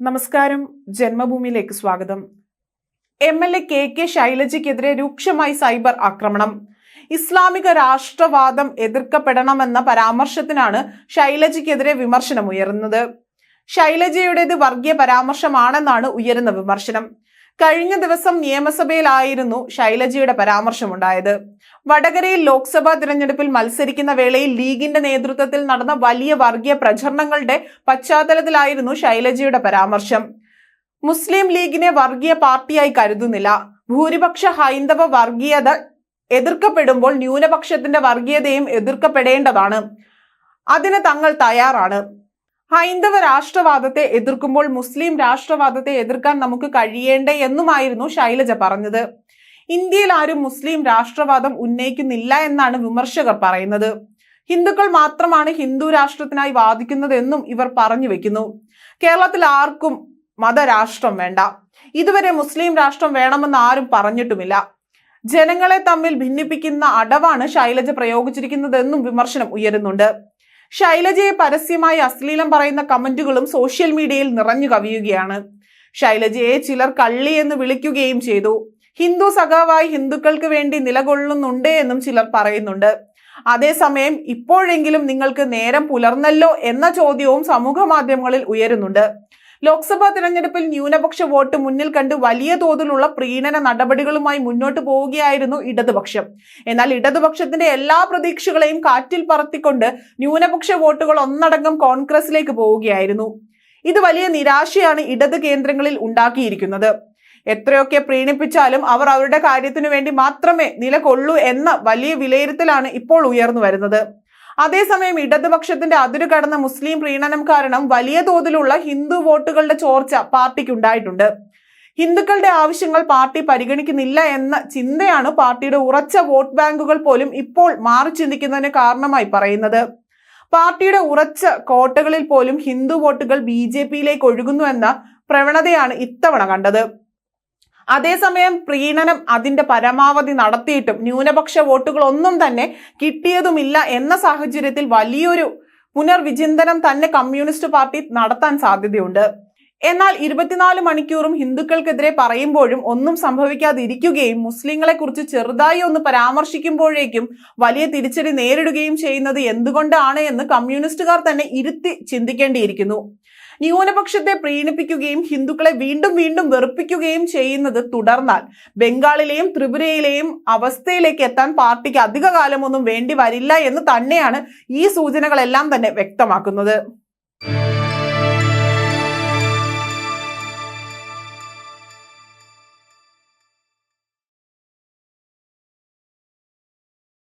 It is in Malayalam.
നമസ്കാരം. ജന്മഭൂമിയിലേക്ക് സ്വാഗതം. M L A K K ശൈലജയ്ക്കെതിരെ രൂക്ഷമായി സൈബർ ആക്രമണം. ഇസ്ലാമിക രാഷ്ട്രവാദം എതിർക്കപ്പെടണമെന്ന പരാമർശത്തിനാണ് ശൈലജയ്ക്കെതിരെ ഉയരുന്നത് ശൈലജയുടേത് വർഗീയ പരാമർശമാണെന്നാണ് ഉയരുന്ന വിമർശനം. കഴിഞ്ഞ ദിവസം നിയമസഭയിലായിരുന്നു ശൈലജയുടെ പരാമർശമുണ്ടായത്. വടകരയിൽ ലോക്സഭാ തിരഞ്ഞെടുപ്പിൽ മത്സരിക്കുന്ന വേളയിൽ ലീഗിന്റെ നേതൃത്വത്തിൽ നടന്ന വലിയ വർഗീയ പ്രചരണങ്ങളുടെ പശ്ചാത്തലത്തിലായിരുന്നു ശൈലജയുടെ പരാമർശം. മുസ്ലിം ലീഗിനെ വർഗീയ പാർട്ടിയായി കരുതുന്നില്ല. ഭൂരിപക്ഷ ഹൈന്ദവ വർഗീയത എതിർക്കപ്പെടുമ്പോൾ ന്യൂനപക്ഷത്തിന്റെ വർഗീയതയും എതിർക്കപ്പെടേണ്ടതാണ്. അതിന് തങ്ങൾ തയ്യാറാണ്. ഹൈന്ദവ രാഷ്ട്രവാദത്തെ എതിർക്കുമ്പോൾ മുസ്ലിം രാഷ്ട്രവാദത്തെ എതിർക്കാൻ നമുക്ക് കഴിയേണ്ടേ എന്നുമായിരുന്നു ശൈലജ പറഞ്ഞത്. ഇന്ത്യയിൽ ആരും മുസ്ലിം രാഷ്ട്രവാദം ഉന്നയിക്കുന്നില്ല എന്നാണ് വിമർശകർ പറയുന്നത്. ഹിന്ദുക്കൾ മാത്രമാണ് ഹിന്ദു രാഷ്ട്രത്തിനായി വാദിക്കുന്നതെന്നും ഇവർ പറഞ്ഞു വെക്കുന്നു. കേരളത്തിൽ ആർക്കും മതരാഷ്ട്രം വേണ്ട. ഇതുവരെ മുസ്ലിം രാഷ്ട്രം വേണമെന്ന് ആരും പറഞ്ഞിട്ടുമില്ല. ജനങ്ങളെ തമ്മിൽ ഭിന്നിപ്പിക്കുന്ന അടവാണ് ശൈലജ പ്രയോഗിച്ചിരിക്കുന്നതെന്നും വിമർശനം ഉയരുന്നുണ്ട്. ശൈലജയെ പരസ്യമായി അശ്ലീലം പറയുന്ന കമന്റുകളും സോഷ്യൽ മീഡിയയിൽ നിറഞ്ഞു കവിയുകയാണ്. ശൈലജയെ ചിലർ കള്ളി എന്ന് വിളിക്കുകയും ചെയ്തു. ഹിന്ദു സഖാവായി ഹിന്ദുക്കൾക്ക് വേണ്ടി നിലകൊള്ളുന്നുണ്ട് എന്നും ചിലർ പറയുന്നുണ്ട്. അതേസമയം ഇപ്പോഴെങ്കിലും നിങ്ങൾക്ക് നേരം പുലർന്നല്ലോ എന്ന ചോദ്യവും സമൂഹ മാധ്യമങ്ങളിൽ ഉയരുന്നുണ്ട്. ലോക്സഭാ തിരഞ്ഞെടുപ്പിൽ ന്യൂനപക്ഷ വോട്ട് മുന്നിൽ കണ്ട് വലിയ തോതിലുള്ള പ്രീണന നടപടികളുമായി മുന്നോട്ട് പോവുകയായിരുന്നു ഇടതുപക്ഷം. എന്നാൽ ഇടതുപക്ഷത്തിന്റെ എല്ലാ പ്രതീക്ഷകളെയും കാറ്റിൽ പറത്തിക്കൊണ്ട് ന്യൂനപക്ഷ വോട്ടുകൾ ഒന്നടങ്കം കോൺഗ്രസിലേക്ക് പോവുകയായിരുന്നു. ഇത് വലിയ നിരാശയാണ് ഇടത് കേന്ദ്രങ്ങളിൽ ഉണ്ടാക്കിയിരിക്കുന്നത്. എത്രയൊക്കെ പ്രീണിപ്പിച്ചാലും അവർ അവരുടെ കാര്യത്തിനു വേണ്ടി മാത്രമേ നിലകൊള്ളൂ എന്ന വലിയ വിലയിരുത്തലാണ് ഇപ്പോൾ ഉയർന്നു വരുന്നത്. അതേസമയം ഇടതുപക്ഷത്തിന്റെ അതിരു കടന്ന മുസ്ലിം പ്രീണനം കാരണം വലിയ തോതിലുള്ള ഹിന്ദു വോട്ടുകളുടെ ചോർച്ച പാർട്ടിക്ക് ഉണ്ടായിട്ടുണ്ട് ഹിന്ദുക്കളുടെ ആവശ്യങ്ങൾ പാർട്ടി പരിഗണിക്കുന്നില്ല എന്ന ചിന്തയാണ് പാർട്ടിയുടെ ഉറച്ച വോട്ട് ബാങ്കുകൾ പോലും ഇപ്പോൾ മാറി ചിന്തിക്കുന്നതിന് കാരണമായി പറയുന്നത്. പാർട്ടിയുടെ ഉറച്ച കോട്ടകളിൽ പോലും ഹിന്ദു വോട്ടുകൾ ബി ജെ പിയിലേക്ക് ഒഴുകുന്നു എന്ന പ്രവണതയാണ് ഇത്തവണ കണ്ടത്. അതേസമയം പ്രീണനം അതിന്റെ പരമാവധി നടത്തിയിട്ടും ന്യൂനപക്ഷ വോട്ടുകൾ ഒന്നും തന്നെ കിട്ടിയതുമില്ല എന്ന സാഹചര്യത്തിൽ വലിയൊരു പുനർവിചിന്തനം തന്നെ കമ്മ്യൂണിസ്റ്റ് പാർട്ടി നടത്താൻ സാധ്യതയുണ്ട്. എന്നാൽ ഇരുപത്തിനാല് മണിക്കൂറും ഹിന്ദുക്കൾക്കെതിരെ പറയുമ്പോഴും ഒന്നും സംഭവിക്കാതിരിക്കുകയും മുസ്ലിങ്ങളെ കുറിച്ച് ചെറുതായി ഒന്ന് പരാമർശിക്കുമ്പോഴേക്കും വലിയ തിരിച്ചടി നേരിടുകയും ചെയ്യുന്നത് എന്തുകൊണ്ടാണ് എന്ന് കമ്മ്യൂണിസ്റ്റുകാർ തന്നെ ഇരുത്തി ചിന്തിക്കേണ്ടിയിരിക്കുന്നു. ന്യൂനപക്ഷത്തെ പ്രീണിപ്പിക്കുകയും ഹിന്ദുക്കളെ വീണ്ടും വീണ്ടും വെറുപ്പിക്കുകയും ചെയ്യുന്നത് തുടർന്നാൽ ബംഗാളിലെയും ത്രിപുരയിലെയും അവസ്ഥയിലേക്ക് എത്താൻ പാർട്ടിക്ക് അധിക കാലമൊന്നും വേണ്ടി വരില്ല എന്ന് തന്നെയാണ് ഈ സൂചനകളെല്ലാം തന്നെ വ്യക്തമാക്കുന്നത്.